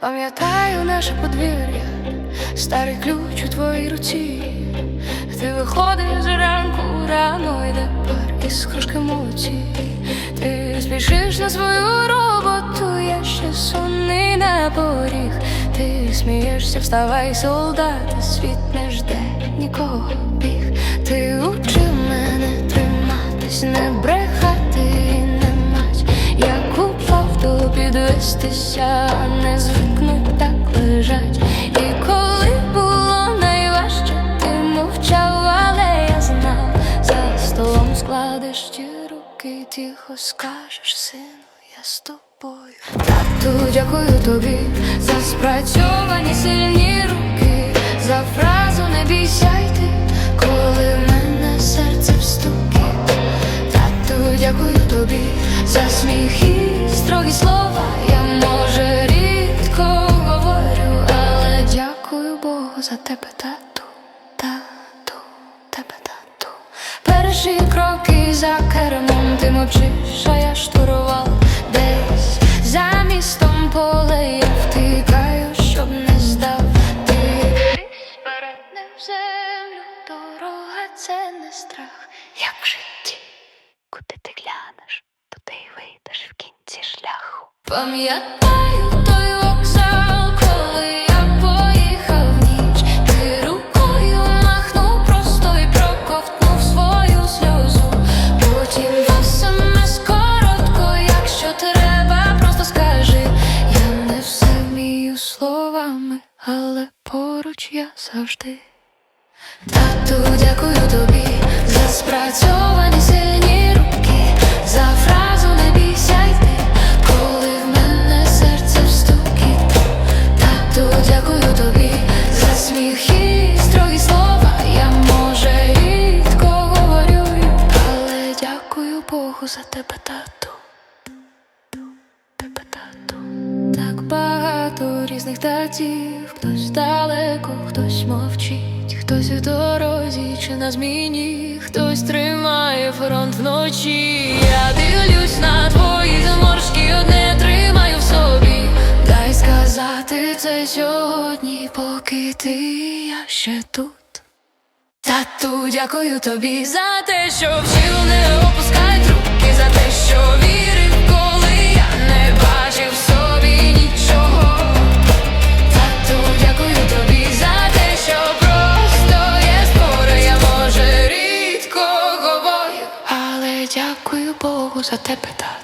Пам'ятаю наше подвір'я, старий ключ у твоїй руці. Ти виходиш зранку рано йде пар із кружки молоді. Ти спішиш на свою роботу, я ще сонний на поріг. Ти смієшся, вставай, солдати, світ не жде нікого біг. Ти учив мене триматись, не брехати і не мать. Як упав, то підвестися, не звикнуть так лежать. І коли було найважче, ти мовчав, але я знав, за столом складеш ті руки, тихо скажеш, сину, я з тобою. Тату, дякую тобі за спрацьовані сильні руки, йти, коли в мене серце в. Тату, дякую тобі за сміх і строгі слова. Я може рідко говорю, але дякую Богу за тебе, тату, тату, тебе, тату. Перші кроки за кермом ти мовчиш, а я штурував Пам'ятаю той вокзал, коли я поїхав в ніч. Ти рукою махнув просто і проковтнув свою сльозу. Потім смс коротко, якщо треба, просто скажи. Я не все вмію словами, але поруч я завжди. Тату, дякую тобі за спрацьовані тебе, тату. Тебе, тату. Так багато різних татів, хтось далеко, хтось мовчить, хтось у дорозі чи на зміні, хтось тримає фронт вночі. Я дивлюсь на твої зморшки, одне тримаю в собі. Дай сказати це сьогодні, поки ти я ще тут. Тату, дякую тобі за те, що вчив не опускай дякую Богу за тебе, тату.